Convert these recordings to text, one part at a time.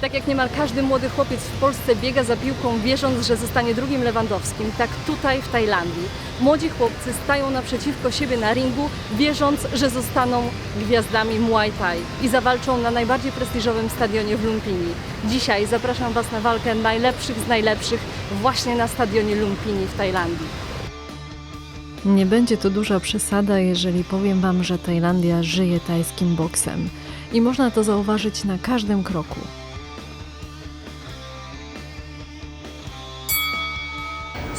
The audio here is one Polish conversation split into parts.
Tak jak niemal każdy młody chłopiec w Polsce biega za piłką, wierząc, że zostanie drugim Lewandowskim, tak tutaj w Tajlandii młodzi chłopcy stają naprzeciwko siebie na ringu, wierząc, że zostaną gwiazdami Muay Thai i zawalczą na najbardziej prestiżowym stadionie w Lumpini. Dzisiaj zapraszam Was na walkę najlepszych z najlepszych właśnie na stadionie Lumpini w Tajlandii. Nie będzie to duża przesada, jeżeli powiem Wam, że Tajlandia żyje tajskim boksem. I można to zauważyć na każdym kroku.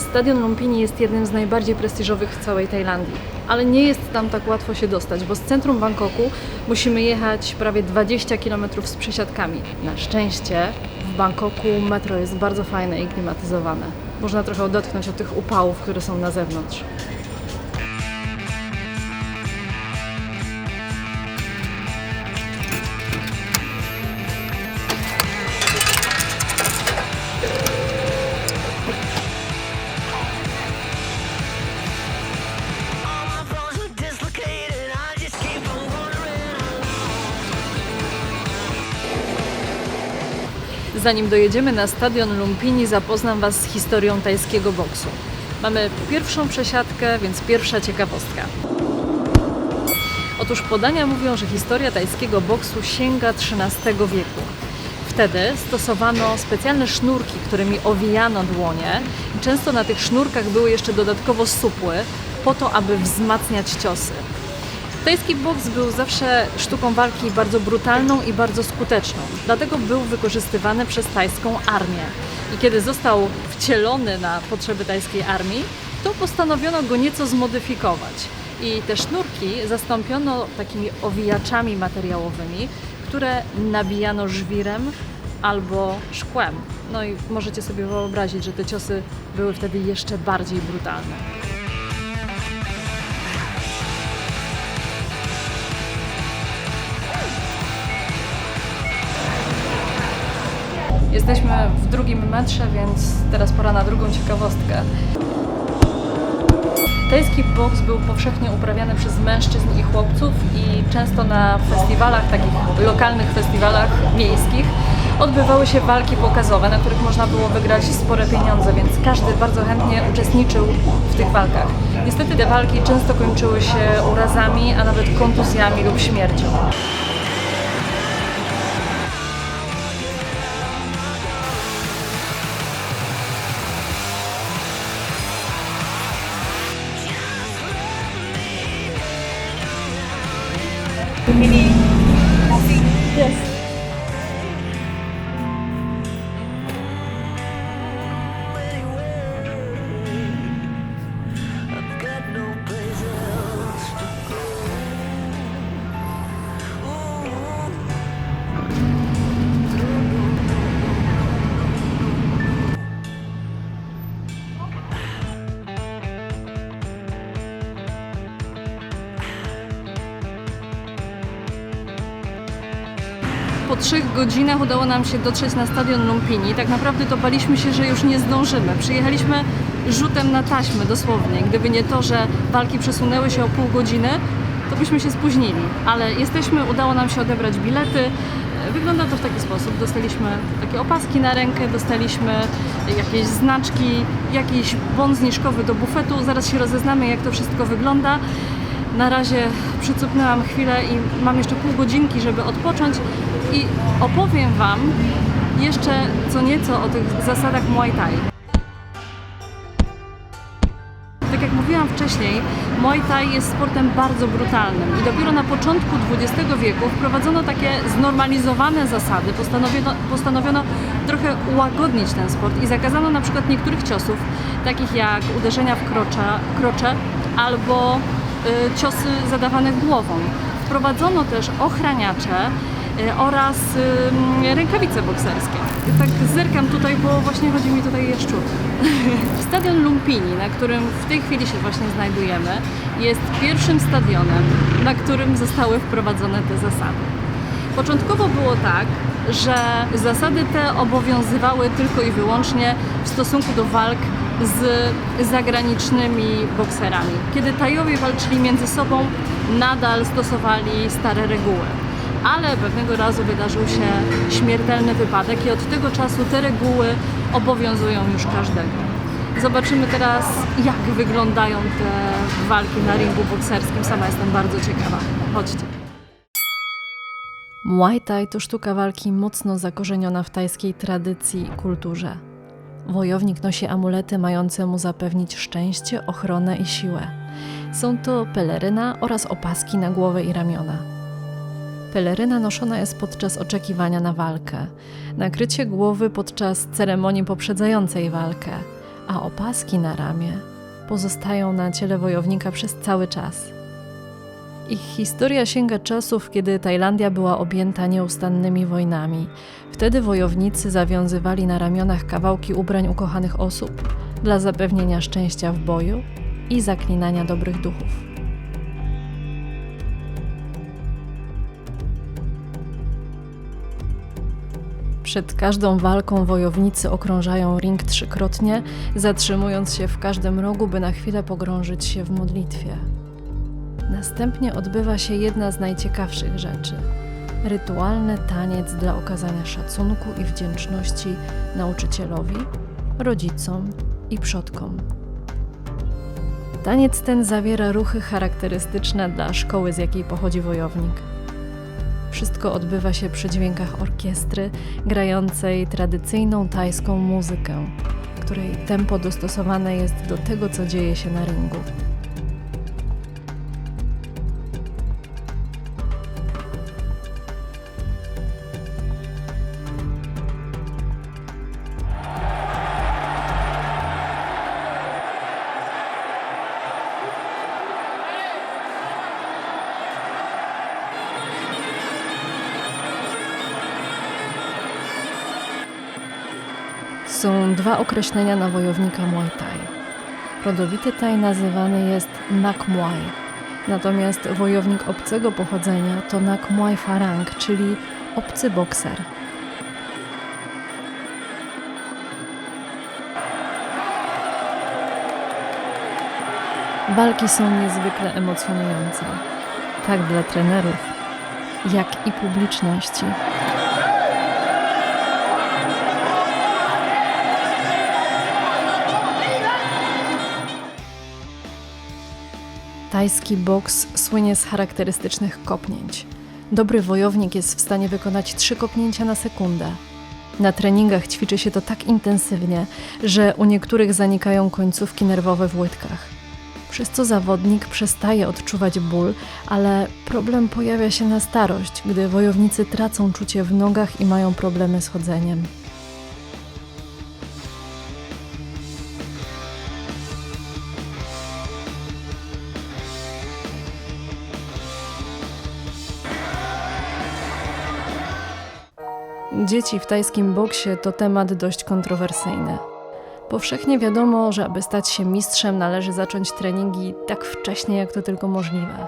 Stadion Lumpini jest jednym z najbardziej prestiżowych w całej Tajlandii, ale nie jest tam tak łatwo się dostać, bo z centrum Bangkoku musimy jechać prawie 20 km z przesiadkami. Na szczęście w Bangkoku metro jest bardzo fajne i klimatyzowane. Można trochę odetchnąć od tych upałów, które są na zewnątrz. Zanim dojedziemy na stadion Lumpini, zapoznam Was z historią tajskiego boksu. Mamy pierwszą przesiadkę, więc pierwsza ciekawostka. Otóż podania mówią, że historia tajskiego boksu sięga XIII wieku. Wtedy stosowano specjalne sznurki, którymi owijano dłonie i często na tych sznurkach były jeszcze dodatkowo supły, po to, aby wzmacniać ciosy. Tajski boks był zawsze sztuką walki bardzo brutalną i bardzo skuteczną. Dlatego był wykorzystywany przez tajską armię. I kiedy został wcielony na potrzeby tajskiej armii, to postanowiono go nieco zmodyfikować. I te sznurki zastąpiono takimi owijaczami materiałowymi, które nabijano żwirem albo szkłem. No i możecie sobie wyobrazić, że te ciosy były wtedy jeszcze bardziej brutalne. Jesteśmy w drugim metrze, więc teraz pora na drugą ciekawostkę. Tajski boks był powszechnie uprawiany przez mężczyzn i chłopców i często na festiwalach, takich lokalnych festiwalach miejskich, odbywały się walki pokazowe, na których można było wygrać spore pieniądze, więc każdy bardzo chętnie uczestniczył w tych walkach. Niestety te walki często kończyły się urazami, a nawet kontuzjami lub śmiercią. Hindi. Trzech godzinach udało nam się dotrzeć na stadion Lumpini. Tak naprawdę to baliśmy się, że już nie zdążymy. Przyjechaliśmy rzutem na taśmę dosłownie. Gdyby nie to, że walki przesunęły się o pół godziny, to byśmy się spóźnili. Ale jesteśmy, udało nam się odebrać bilety. Wygląda to w taki sposób. Dostaliśmy takie opaski na rękę, dostaliśmy jakieś znaczki, jakiś bon zniżkowy do bufetu. Zaraz się rozeznamy, jak to wszystko wygląda. Na razie przycupnęłam chwilę i mam jeszcze pół godzinki, żeby odpocząć i opowiem Wam jeszcze co nieco o tych zasadach Muay Thai. Tak jak mówiłam wcześniej, Muay Thai jest sportem bardzo brutalnym i dopiero na początku XX wieku wprowadzono takie znormalizowane zasady. Postanowiono, postanowiono trochę ułagodnić ten sport i zakazano na przykład niektórych ciosów, takich jak uderzenia w krocza, krocze albo y, ciosy zadawane głową. Wprowadzono też ochraniacze oraz y, rękawice bokserskie. Tak zerkam tutaj, bo właśnie chodzi mi tutaj jaszczur. Stadion Lumpini, na którym w tej chwili się właśnie znajdujemy, jest pierwszym stadionem, na którym zostały wprowadzone te zasady. Początkowo było tak, że zasady te obowiązywały tylko i wyłącznie w stosunku do walk z zagranicznymi bokserami. Kiedy Tajowie walczyli między sobą, nadal stosowali stare reguły. Ale pewnego razu wydarzył się śmiertelny wypadek i od tego czasu te reguły obowiązują już każdego. Zobaczymy teraz, jak wyglądają te walki na ringu bokserskim. Sama jestem bardzo ciekawa. Chodźcie. Muay Thai to sztuka walki mocno zakorzeniona w tajskiej tradycji i kulturze. Wojownik nosi amulety mające mu zapewnić szczęście, ochronę i siłę. Są to peleryna oraz opaski na głowę i ramiona. Peleryna noszona jest podczas oczekiwania na walkę, nakrycie głowy podczas ceremonii poprzedzającej walkę, a opaski na ramię pozostają na ciele wojownika przez cały czas. Ich historia sięga czasów, kiedy Tajlandia była objęta nieustannymi wojnami. Wtedy wojownicy zawiązywali na ramionach kawałki ubrań ukochanych osób dla zapewnienia szczęścia w boju i zaklinania dobrych duchów. Przed każdą walką wojownicy okrążają ring trzykrotnie, zatrzymując się w każdym rogu, by na chwilę pogrążyć się w modlitwie. Następnie odbywa się jedna z najciekawszych rzeczy rytualny taniec dla okazania szacunku i wdzięczności nauczycielowi, rodzicom i przodkom. Taniec ten zawiera ruchy charakterystyczne dla szkoły, z jakiej pochodzi wojownik. Wszystko odbywa się przy dźwiękach orkiestry grającej tradycyjną tajską muzykę, której tempo dostosowane jest do tego, co dzieje się na ringu. Są dwa określenia na wojownika Muay Thai. Rodowity Thai nazywany jest Nak Muay, natomiast wojownik obcego pochodzenia to Nak Muay Farang, czyli obcy bokser. Walki są niezwykle emocjonujące, tak dla trenerów, jak i publiczności. Tajski boks słynie z charakterystycznych kopnięć. Dobry wojownik jest w stanie wykonać trzy kopnięcia na sekundę. Na treningach ćwiczy się to tak intensywnie, że u niektórych zanikają końcówki nerwowe w łydkach. Przez co zawodnik przestaje odczuwać ból, ale problem pojawia się na starość, gdy wojownicy tracą czucie w nogach i mają problemy z chodzeniem. Dzieci w tajskim boksie to temat dość kontrowersyjny. Powszechnie wiadomo, że aby stać się mistrzem, należy zacząć treningi tak wcześnie, jak to tylko możliwe.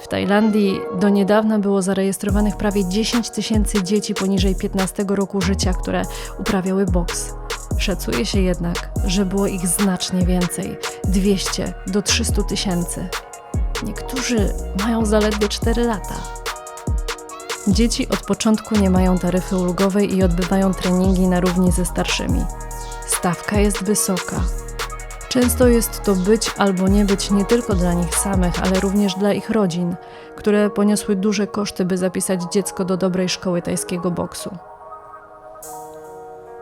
W Tajlandii do niedawna było zarejestrowanych prawie 10 tysięcy dzieci poniżej 15 roku życia, które uprawiały boks. Szacuje się jednak, że było ich znacznie więcej 200 do 300 tysięcy. Niektórzy mają zaledwie 4 lata. Dzieci od początku nie mają taryfy ulgowej i odbywają treningi na równi ze starszymi. Stawka jest wysoka. Często jest to być albo nie być nie tylko dla nich samych, ale również dla ich rodzin, które poniosły duże koszty, by zapisać dziecko do dobrej szkoły tajskiego boksu.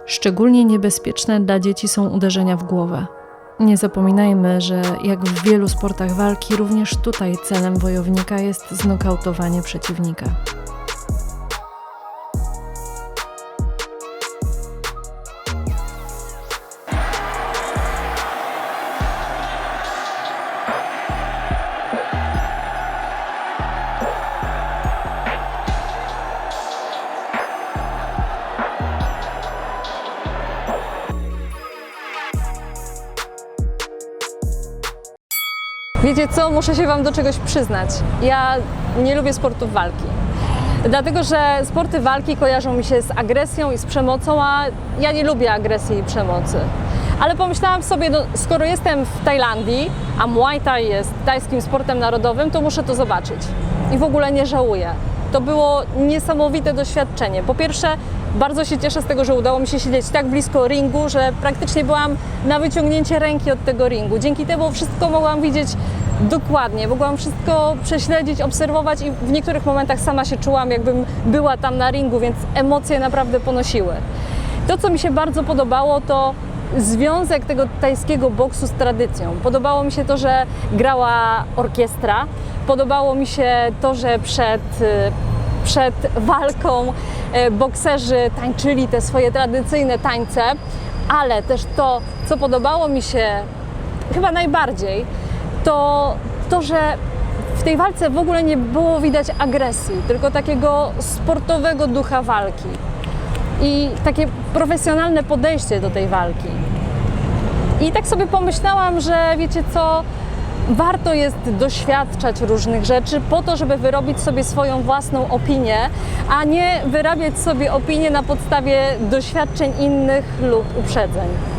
Szczególnie niebezpieczne dla dzieci są uderzenia w głowę. Nie zapominajmy, że jak w wielu sportach walki, również tutaj celem wojownika jest znokautowanie przeciwnika. Wiecie co, muszę się Wam do czegoś przyznać. Ja nie lubię sportów walki. Dlatego, że sporty walki kojarzą mi się z agresją i z przemocą, a ja nie lubię agresji i przemocy. Ale pomyślałam sobie, no, skoro jestem w Tajlandii, a Muay Thai jest tajskim sportem narodowym, to muszę to zobaczyć. I w ogóle nie żałuję. To było niesamowite doświadczenie. Po pierwsze, bardzo się cieszę z tego, że udało mi się siedzieć tak blisko ringu, że praktycznie byłam na wyciągnięcie ręki od tego ringu. Dzięki temu wszystko mogłam widzieć dokładnie, mogłam wszystko prześledzić, obserwować i w niektórych momentach sama się czułam, jakbym była tam na ringu, więc emocje naprawdę ponosiły. To, co mi się bardzo podobało, to związek tego tajskiego boksu z tradycją. Podobało mi się to, że grała orkiestra. Podobało mi się to, że przed, y, przed walką e, bokserzy tańczyli te swoje tradycyjne tańce, ale też to, co podobało mi się chyba najbardziej, to to, że w tej walce w ogóle nie było widać agresji, tylko takiego sportowego ducha walki i takie profesjonalne podejście do tej walki. I tak sobie pomyślałam, że wiecie co, warto jest doświadczać różnych rzeczy po to, żeby wyrobić sobie swoją własną opinię, a nie wyrabiać sobie opinię na podstawie doświadczeń innych lub uprzedzeń.